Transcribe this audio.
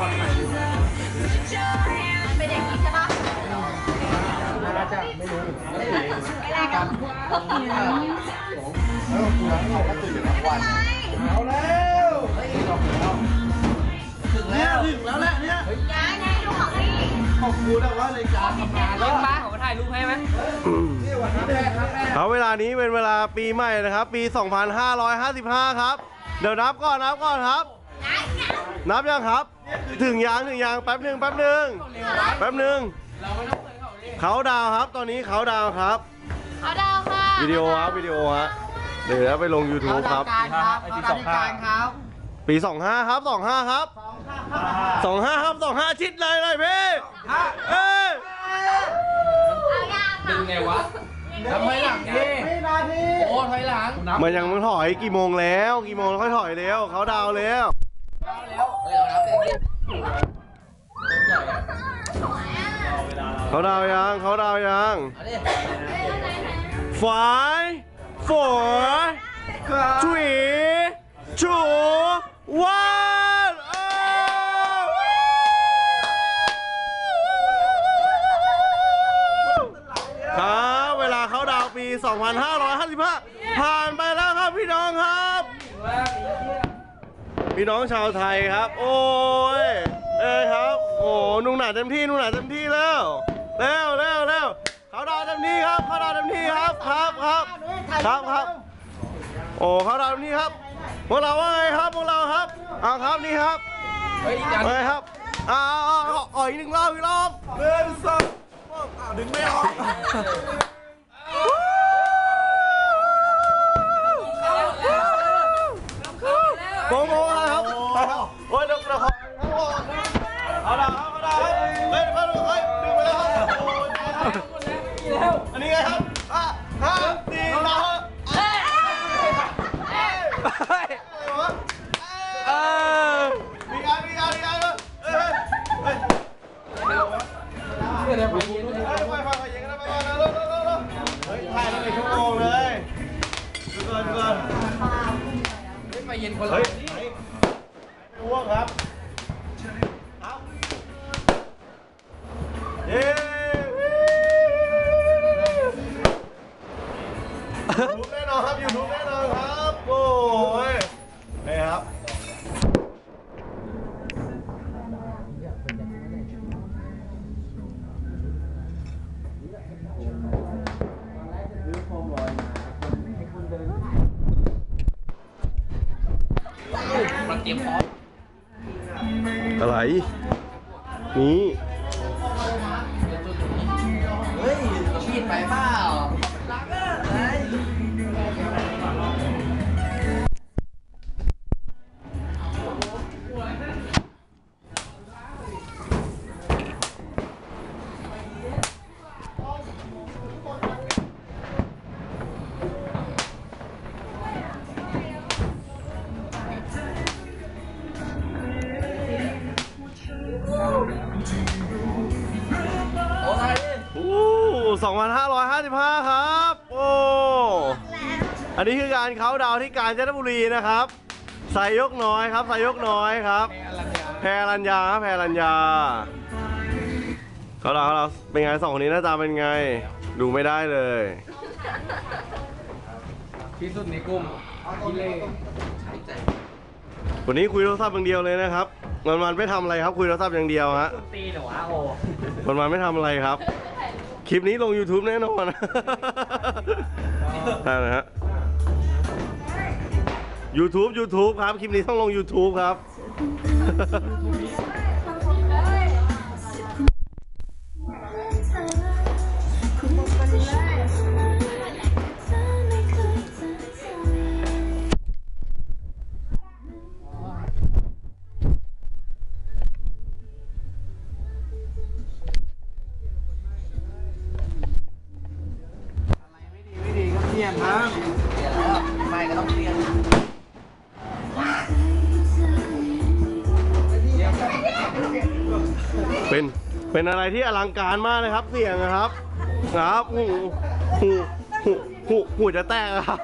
เป็นอย่างนี้ใช่ปะน่าจะไม่รู้ไม่แลกกันแล้วกูแล้วก็ตื่นทั้งวันเอาแล้วเฮ้ยจบแล้วถึงแล้วถึงแล้วแหละเนี่ยย้ายไงลูกของพี่ขอบคุณนะว่ารายการทำงานลแล้วงมาผมถ่ายรูปให้ไหมนี่วันนี้แรกครั้งแรกเอาเวลานี้เป็นเวลาปีใหม่นะครับ ปี 2555 ครับ เดี๋ยวนับก่อนนับก่อนครับย้ายไง นับยังครับ ถึงยางถึงยางแป๊บหนึ่งแป๊บหนึ่งแป๊บหนึ่งเขาดาวน์ครับตอนนี้เขาดาวน์ครับ เขาดาวค่ะวิดีโอครับวิดีโอฮะเดี๋ยวแล้วไปลง YouTube ครับการครับเอาดาวการครับปี25ครับ25ครับ25ครับ25ชิดเลยเลยพี่เอ้ยเอายางดึงไงวะทำไมหลังทีไม่นาทีโอ้ถอยหลังมันยังไม่ถอยกี่โมงแล้ว กี่โมงแล้วค่อยถอยแล้วเขาดาวน์แล้วเฮ้ยเรานับเต็มที่เขาดาวยังเขาดาวยังเอาดิ five four three two one ครับเวลาเขาดาวน์ปี 2555 ผ่านไปแล้วครับพี่น้องครับ พี่น้องชาวไทยครับ โอ้ยเอ้ยครับ โอ้นุ่งหนาเต็มที่นุ่งหนาเต็มที่แล้วเร็วเร็วเร็วเขาดาวเต็มที่ครับเขาดาวเต็มที่ครับครับครับครับครับ โอ้เขาดาวเต็มที่ครับพวกเราว่าไงครับพวกเราครับเอาครับนี่ครับเฮ้ยอีกอันว่าไงครับอ่าอ่าอ่าอ่อยอีกหนึ่งรอบอีกรอบเดินสองอ้าวดึงไม่ออก คนละเฮ้ยเฮ้ยไม่อ้วกครับครับเย้ยูทูบแน่นอนครับยูทูบแน่นอนครับ โอ้ยเฮ้ยครับมันเตรียมพร้อ อะไร นี่ 2,555 ครับ โอ้ อันนี้คือการเขาน์ดาวน์ที่กาญจนบุรีนะครับสายยกน้อยครับสายยกน้อยครับ แพรรัญญาครับแพรรัญญาเขาเราเขาเราเป็นไงสองคนนี้หน้าตาเป็นไง ดูไม่ได้เลยที่สุดในกลุ่มกิเล่วันนี้คุยโทรศัพท์อย่างเดียวเลยนะครับวันวันๆไม่ทำอะไรครับ คุยโทรศัพท์อย่างเดียวฮะตีเหรอวะโอ้วันวันๆไม่ทำอะไรครับ คลิปนี้ลง YouTube แน่นอนนั่นนะฮะ YouTube YouTube ครับ คลิปนี้ต้องลง YouTube ครับ ดีก็เที่ยงครับเสียแล้วไม่ก็ต้องเปลี่ยนเป็นเป็นอะไรที่อลังการมากเลยครับ เสียงนะครับ ครับหูหูหูหูจะแตกครับ